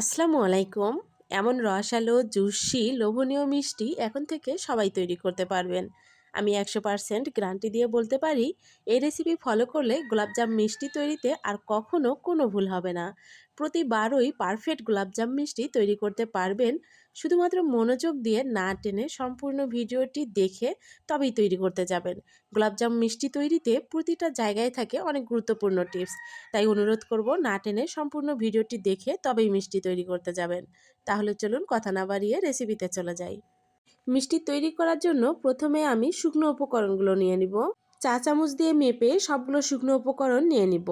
আসসালামু আলাইকুম। এমন রসালো, জুসি, লোভনীয় মিষ্টি এখন থেকে সবাই তৈরি করতে পারবেন। আমি একশো পারসেন্ট গ্রান্টি দিয়ে বলতে পারি, এই রেসিপি ফলো করলে গোলাপজাম মিষ্টি তৈরিতে আর কখনও কোনো ভুল হবে না। প্রতিবারই পারফেক্ট গোলাপজাম মিষ্টি তৈরি করতে পারবেন শুধুমাত্র মনোযোগ দিয়ে না টেনে সম্পূর্ণ ভিডিওটি দেখে তবেই তৈরি করতে যাবেন। গোলাপজাম মিষ্টি তৈরিতে প্রতিটা জায়গায় থাকে অনেক গুরুত্বপূর্ণ টিপস। তাই অনুরোধ করব না টেনে সম্পূর্ণ ভিডিওটি দেখে তবেই মিষ্টি তৈরি করতে যাবেন। তাহলে চলুন কথা না বাড়িয়ে রেসিপিতে চলে যাই। মিষ্টি তৈরি করার জন্য প্রথমে আমি শুকনো উপকরণগুলো নিয়ে নিব। চা চামচ দিয়ে মেপে সবগুলো শুকনো উপকরণ নিয়ে নিব।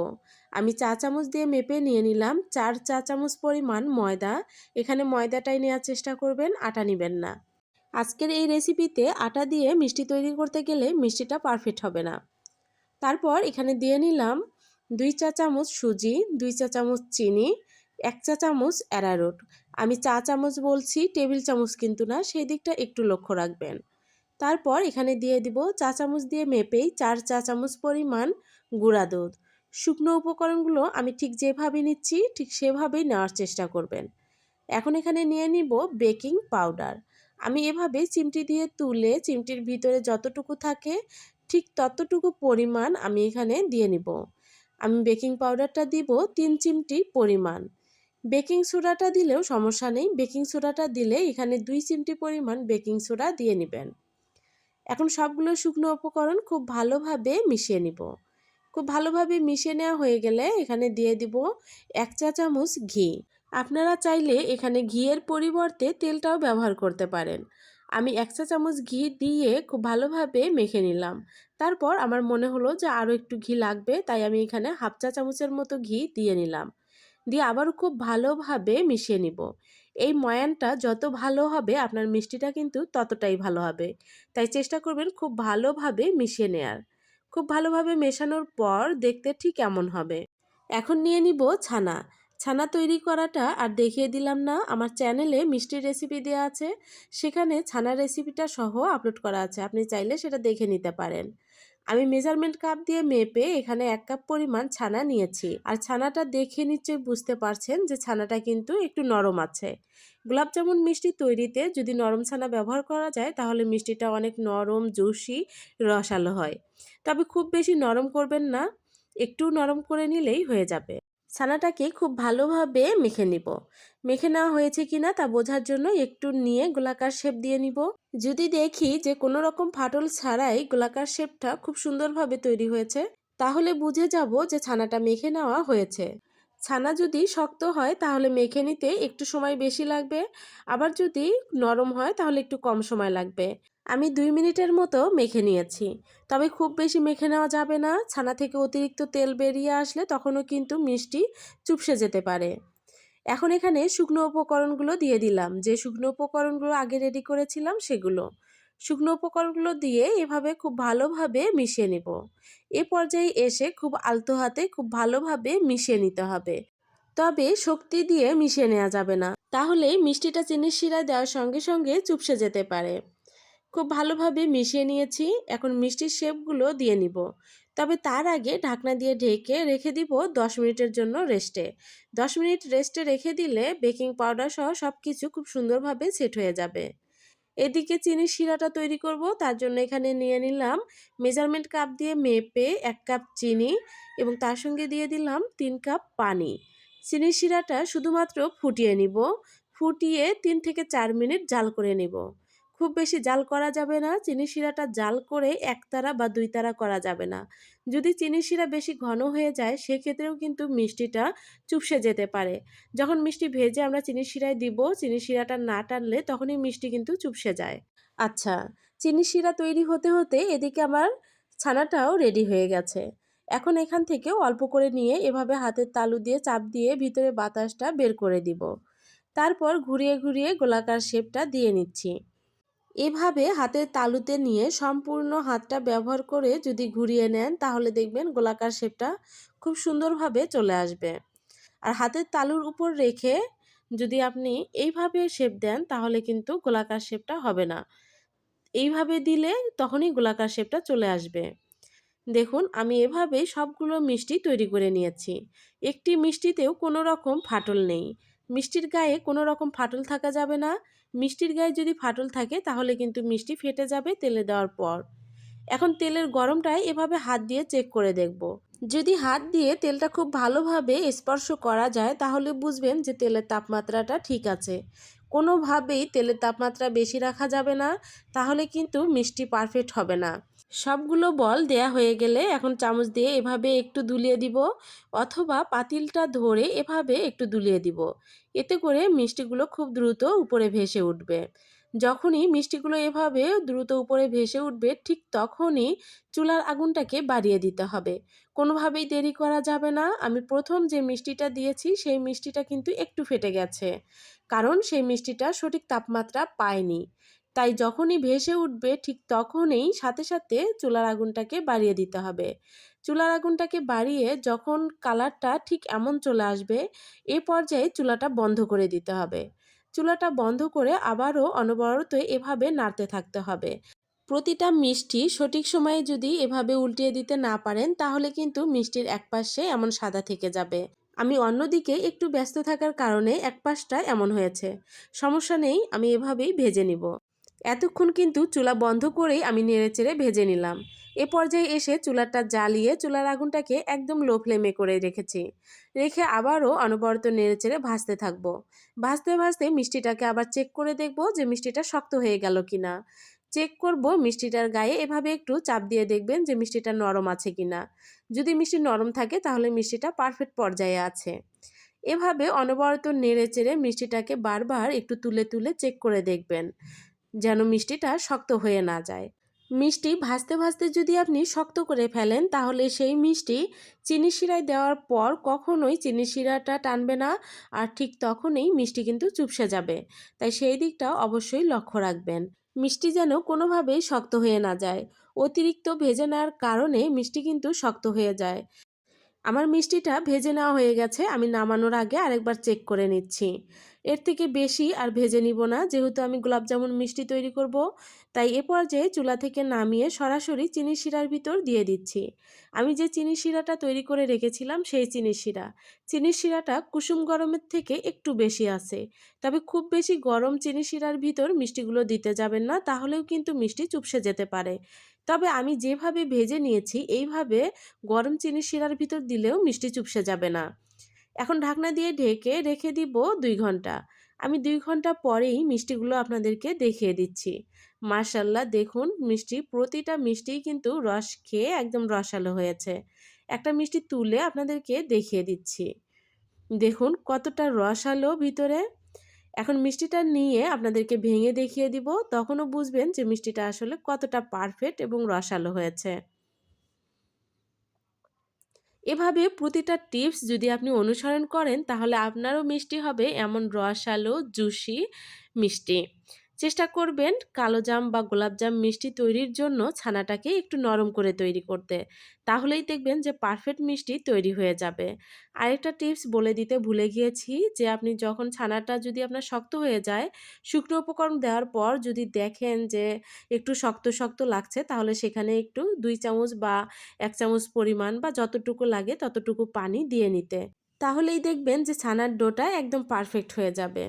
আমি চা চামচ দিয়ে মেপে নিয়ে নিলাম চার চা চামচ পরিমাণ ময়দা। এখানে ময়দাটাই নেওয়ার চেষ্টা করবেন, আটা নেবেন না। আজকের এই রেসিপিতে আটা দিয়ে মিষ্টি তৈরি করতে গেলে মিষ্টিটা পারফেক্ট হবে না। তারপর এখানে দিয়ে নিলাম দুই চা চামচ সুজি, দুই চা চামচ চিনি, এক চা চামচ অ্যারারুট। আমি চা চামচ বলছি, টেবিল চামচ কিন্তু না, সেই দিকটা একটু লক্ষ্য রাখবেন। তারপর এখানে দিয়ে দিব চা চামচ দিয়ে মেপেই চার চা চামচ পরিমাণ গুঁড়া দুধ। শুকনো উপকরণগুলো আমি ঠিক যেভাবে নিচ্ছি, ঠিক সেভাবেই নেওয়ার চেষ্টা করবেন। এখন এখানে নিয়ে নিব বেকিং পাউডার। আমি এভাবে চিমটি দিয়ে তুলে চিমটির ভিতরে যতটুকু থাকে, ঠিক ততটুকু পরিমাণ আমি এখানে দিয়ে নিব। আমি বেকিং পাউডারটা দিব তিন চিমটি পরিমাণ। বেকিং সোডাটা দিলেও সমস্যা নেই। বেকিং সোডাটা দিলে এখানে দুই চিমটি পরিমাণ বেকিং সোডা দিয়ে নেবেন। এখন সবগুলো শুকনো উপকরণ খুব ভালোভাবে মিশিয়ে নিব। খুব ভালোভাবে মিশিয়ে নেওয়া হয়ে গেলে এখানে দিয়ে দিব এক চা চামচ ঘি। আপনারা চাইলে এখানে ঘিয়ের পরিবর্তে তেলটাও ব্যবহার করতে পারেন। আমি এক চা চামচ ঘি দিয়ে খুব ভালোভাবে মেখে নিলাম। তারপর আমার মনে হলো যে আরও একটু ঘি লাগবে, তাই আমি এখানে হাফ চা চামচের মতো ঘি দিয়ে নিলাম। দিয়ে আবারও খুব ভালোভাবে মিশিয়ে নিব। এই ময়ানটা যত ভালো হবে, আপনার মিষ্টিটা কিন্তু ততটাই ভালো হবে। তাই চেষ্টা করবেন খুব ভালোভাবে মিশিয়ে নেয়ার। খুব ভালোভাবে মেশানোর পর দেখতে ঠিক এমন হবে। এখন নিয়ে নিব ছানা। ছানা তৈরি করাটা, আর দেখিয়ে দিলাম না, আমার চ্যানেলে মিষ্টির রেসিপি দেওয়া আছে। সেখানে ছানা রেসিপিটা সহ আপলোড করা আছে। আপনি চাইলে সেটা দেখে নিতে পারেন। আমি মেজারমেন্ট কাপ দিয়ে মেপে এখানে এক কাপ পরিমাণ ছানা নিয়েছি। আর ছানাটা দেখে নিশ্চয়ই বুঝতে পারছেন যে ছানাটা কিন্তু একটু নরম আছে। গোলাপ জামুন মিষ্টি তৈরিতে যদি নরম ছানা ব্যবহার করা যায়, তাহলে মিষ্টিটা অনেক নরম, জুসি, রসালো হয়। তবে খুব বেশি নরম করবেন না, একটু নরম করে নিলেই হয়ে যাবে। ছানাটাকে খুব ভালোভাবে মেখে নিব। মেখে নেওয়া হয়েছে কিনা তা বোঝার জন্য একটু নিয়ে গোলাকার শেপ দিয়ে নিব। যদি দেখি যে কোনো রকম ফাটল ছাড়াই গোলাকার শেপটা খুব সুন্দরভাবে তৈরি হয়েছে, তাহলে বুঝে যাব যে ছানাটা মেখে নেওয়া হয়েছে। ছানা যদি শক্ত হয়, তাহলে মেখে নিতে একটু সময় বেশি লাগবে। আবার যদি নরম হয়, তাহলে একটু কম সময় লাগবে। আমি দুই মিনিটের মতো মেখে নিয়েছি। তবে খুব বেশি মেখে নেওয়া যাবে না। ছানা থেকে অতিরিক্ত তেল বেরিয়ে আসলে তখনও কিন্তু মিষ্টি চুপসে যেতে পারে। এখন এখানে শুকনো উপকরণগুলো দিয়ে দিলাম। যে শুকনো উপকরণগুলো আগে রেডি করেছিলাম সেগুলো। শুকনো উপকরণগুলো দিয়ে এভাবে খুব ভালোভাবে মিশিয়ে নিব। এ পর্যায়ে এসে খুব আলতো হাতে খুব ভালোভাবে মিশিয়ে নিতে হবে। তবে শক্তি দিয়ে মিশিয়ে নেওয়া যাবে না। তাহলে মিষ্টিটা চিনির শিরায় দেওয়ার সঙ্গে সঙ্গে চুপসে যেতে পারে। খুব ভালোভাবে মিশিয়ে নিয়েছি। এখন মিষ্টির শেপগুলো দিয়ে নিব। তবে তার আগে ঢাকনা দিয়ে ঢেকে রেখে দিব দশ মিনিটের জন্য রেস্টে। দশ মিনিট রেস্টে রেখে দিলে বেকিং পাউডার সহ সব কিছু খুব সুন্দরভাবে সেট হয়ে যাবে। এদিকে চিনির শিরাটা তৈরি করব। তার জন্য এখানে নিয়ে নিলাম মেজারমেন্ট কাপ দিয়ে মেপে এক কাপ চিনি এবং তার সঙ্গে দিয়ে দিলাম তিন কাপ পানি। চিনির শিরাটা শুধুমাত্র ফুটিয়ে নিব। ফুটিয়ে তিন থেকে চার মিনিট জাল করে নিব। খুব বেশি জাল করা যাবে না। চিনি শিরাটা জাল করে একতারা বা দুই তারা করা যাবে না। যদি চিনি শিরা বেশি ঘন হয়ে যায়, সেক্ষেত্রেও কিন্তু মিষ্টিটা চুপসে যেতে পারে। যখন মিষ্টি ভেজে আমরা চিনি শিরায় দিব, চিনি শিরাটা না টানলে তখনই মিষ্টি কিন্তু চুপসে যায়। আচ্ছা চিনি শিরা তৈরি হতে হতে এদিকে আমার ছানাটাও রেডি হয়ে গেছে। এখন এখান থেকে অল্প করে নিয়ে এভাবে হাতের তালু দিয়ে চাপ দিয়ে ভিতরে বাতাসটা বের করে দিব। তারপর ঘুরিয়ে ঘুরিয়ে গোলাকার শেপটা দিয়ে নিচ্ছি। এভাবে হাতের তালুতে নিয়ে সম্পূর্ণ হাতটা ব্যবহার করে যদি ঘুরিয়ে নেন, তাহলে দেখবেন গোলাকার শেপটা খুব সুন্দরভাবে চলে আসবে। আর হাতের তালুর উপর রেখে যদি আপনি এইভাবে শেপ দেন, তাহলে কিন্তু গোলাকার শেপটা হবে না। এইভাবে দিলে তখনই গোলাকার শেপটা চলে আসবে। দেখুন, আমি এভাবে সবগুলো মিষ্টি তৈরি করে নিয়েছি। একটি মিষ্টিতেও কোনো রকম ফাটল নেই। মিষ্টির গায়ে কোনো রকম ফাটল থাকা যাবে না। মিষ্টির গায়ে যদি ফাটল থাকে, তাহলে কিন্তু মিষ্টি ফেটে যাবে তেলে দেওয়ার পর। এখন তেলের গরমটায় এভাবে হাত দিয়ে চেক করে দেখব। যদি হাত দিয়ে তেলটা খুব ভালোভাবে স্পর্শ করা যায়, তাহলে বুঝবেন যে তেলের তাপমাত্রাটা ঠিক আছে। কোনোভাবেই তেলের তাপমাত্রা বেশি রাখা যাবে না, তাহলে কিন্তু মিষ্টি পারফেক্ট হবে না। সবগুলো বল দেয়া হয়ে গেলে এখন চামচ দিয়ে এভাবে একটু দুলিয়ে দিব অথবা পাতিলটা ধরে এভাবে একটু দুলিয়ে দিব। এতে করে মিষ্টিগুলো খুব দ্রুত উপরে ভেসে উঠবে। যখনই মিষ্টিগুলো এভাবে দ্রুত উপরে ভেসে উঠবে, ঠিক তখনই চুলার আগুনটাকে বাড়িয়ে দিতে হবে। কোনোভাবেই দেরি করা যাবে না। আমি প্রথম যে মিষ্টিটা দিয়েছি, সেই মিষ্টিটা কিন্তু একটু ফেটে গেছে। কারণ সেই মিষ্টিটা সঠিক তাপমাত্রা পায়নি। তাই যখনই ভেসে উঠবে ঠিক তখনই সাথে সাথে চুলার আগুনটাকে বাড়িয়ে দিতে হবে। চুলার আগুনটাকে বাড়িয়ে যখন কালারটা ঠিক এমন চলে আসবে, এ পর্যায়ে চুলাটা বন্ধ করে দিতে হবে। চুলাটা বন্ধ করে আবারও অনবরত এভাবে নাড়তে থাকতে হবে। প্রতিটা মিষ্টি সঠিক সময়ে যদি এভাবে উল্টিয়ে দিতে না পারেন, তাহলে কিন্তু মিষ্টির এক পাশে এমন সাদা থেকে যাবে। আমি অন্যদিকে একটু ব্যস্ত থাকার কারণে এক পাশটা এমন হয়েছে। সমস্যা নেই, আমি এভাবেই ভেজে নিব। এতক্ষণ কিন্তু চুলা বন্ধ করেই আমি নেড়েচেড়ে ভেজে নিলাম। এ পর্যায়ে এসে চুলাটা জ্বালিয়ে চুলার আগুনটাকে একদম লো ফ্লেমে করে রেখেছি। রেখে আবারও অনবরত নেড়েচেড়ে ভাজতে থাকব। ভাজতে ভাজতে মিষ্টিটাকে আবার চেক করে দেখব যে মিষ্টিটা শক্ত হয়ে গেল কিনা। চেক করব মিষ্টিটার গায়ে এভাবে একটু চাপ দিয়ে দেখবেন যে মিষ্টিটা নরম আছে কিনা। যদি মিষ্টি নরম থাকে তাহলে মিষ্টিটা পারফেক্ট পর্যায়ে আছে। এভাবে অনবরত নেড়ে চেড়ে মিষ্টিটাকে বারবার একটু তুলে তুলে চেক করে দেখবেন। যেন মিষ্টিটা শক্ত হয়ে না যায়। মিষ্টি ভাজতে ভাজতে যদি আপনি শক্ত করে ফেলেন, তাহলে সেই মিষ্টি চিনি শিরায় দেওয়ার পর কখনোই চিনি শিরাটা টানবে না আর ঠিক তখনই মিষ্টি কিন্তু চুপসে যাবে। তাই সেই দিকটা অবশ্যই লক্ষ্য রাখবেন। মিষ্টি যেন কোনোভাবেই শক্ত হয়ে না যায়। অতিরিক্ত ভেজে নেওয়ার কারণে মিষ্টি কিন্তু শক্ত হয়ে যায়। আমার মিষ্টিটা ভেজে নেওয়া হয়ে গেছে, আমি নামানোর আগে আরেকবার চেক করে নিচ্ছি। এর থেকে বেশি আর ভেজে নিব না। যেহেতু আমি গোলাপজামুন মিষ্টি তৈরি করব, তাই এ পর্যায়ে চুলা থেকে নামিয়ে সরাসরি চিনি শিরার ভিতর দিয়ে দিচ্ছি। আমি যে চিনি শিরাটা তৈরি করে রেখেছিলাম, সেই চিনি শিরা। চিনি শিরাটা কুসুম গরমের থেকে একটু বেশি আছে। তবে খুব বেশি গরম চিনি শিরার ভিতর মিষ্টিগুলো দিতে যাবেন না, তাহলেও কিন্তু মিষ্টি চুপসে যেতে পারে। তবে আমি যেভাবে ভেজে নিয়েছি, এইভাবে গরম চিনি শিরার ভিতর দিলেও মিষ্টি চুপসে যাবে না। এখন ঢাকনা দিয়ে ঢেকে রেখে দিব দুই ঘণ্টা। আমি দুই ঘণ্টা পরেই মিষ্টিগুলো আপনাদেরকে দেখিয়ে দিচ্ছি। মার্শাল্লাহ দেখুন মিষ্টি, প্রতিটা মিষ্টিই কিন্তু রস খেয়ে একদম রসালো হয়েছে। একটা মিষ্টি তুলে আপনাদেরকে দেখিয়ে দিচ্ছি। দেখুন কতটা রসালো ভিতরে। এখন মিষ্টিটা নিয়ে আপনাদেরকে ভেঙে দেখিয়ে দিব। তখনও বুঝবেন যে মিষ্টিটা আসলে কতটা পারফেক্ট এবং রসালো হয়েছে। এভাবে প্রতিটা টিপস যদি আপনি অনুসরণ করেন, তাহলে আপনারও মিষ্টি হবে। এমন রসালো জুসি, মিষ্টি। চেষ্টা করবেন কালো জাম বা গোলাপজাম মিষ্টি তৈরির জন্য ছানাটাকে একটু নরম করে তৈরি করতে। তাহলেই দেখবেন যে পারফেক্ট মিষ্টি তৈরি হয়ে যাবে। আরেকটা টিপস বলে দিতে ভুলে গিয়েছি যে আপনি যখন ছানাটা যদি আপনার শক্ত হয়ে যায়, শুকনো উপকরণ দেওয়ার পর যদি দেখেন যে একটু শক্ত শক্ত লাগছে, তাহলে সেখানে একটু দুই চামচ বা এক চামচ পরিমাণ বা যতটুকু লাগে ততটুকু পানি দিয়ে নিতে। তাহলেই দেখবেন যে ছানার ডোটা একদম পারফেক্ট হয়ে যাবে।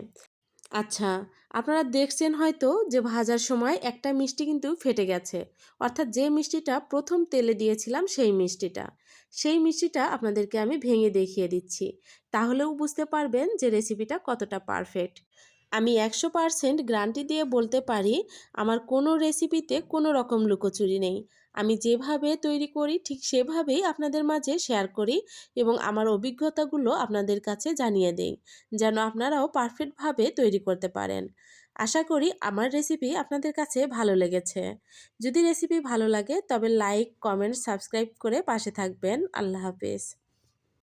আচ্ছা আপনারা দেখছেন হয়তো যে ভাজার সময় একটা মিষ্টি কিন্তু ফেটে গেছে। অর্থাৎ যে মিষ্টিটা প্রথম তেলে দিয়েছিলাম সেই মিষ্টিটা। সেই মিষ্টিটা আপনাদেরকে আমি ভেঙে দেখিয়ে দিচ্ছি। তাহলেও বুঝতে পারবেন যে রেসিপিটা কতটা পারফেক্ট। আমি একশো পারসেন্ট গ্রান্টি দিয়ে বলতে পারি, আমার কোনো রেসিপিতে কোনো রকম লুকোচুরি নেই। আমি যেভাবে তৈরি করি, ঠিক সেভাবেই আপনাদের মাঝে শেয়ার করি এবং আমার অভিজ্ঞতাগুলো আপনাদের কাছে জানিয়ে দেই, যেন আপনারাও পারফেক্টভাবে তৈরি করতে পারেন। আশা করি আমার রেসিপি আপনাদের কাছে ভালো লেগেছে। যদি রেসিপি ভালো লাগে তবে লাইক কমেন্ট সাবস্ক্রাইব করে পাশে থাকবেন। আল্লাহ হাফেজ।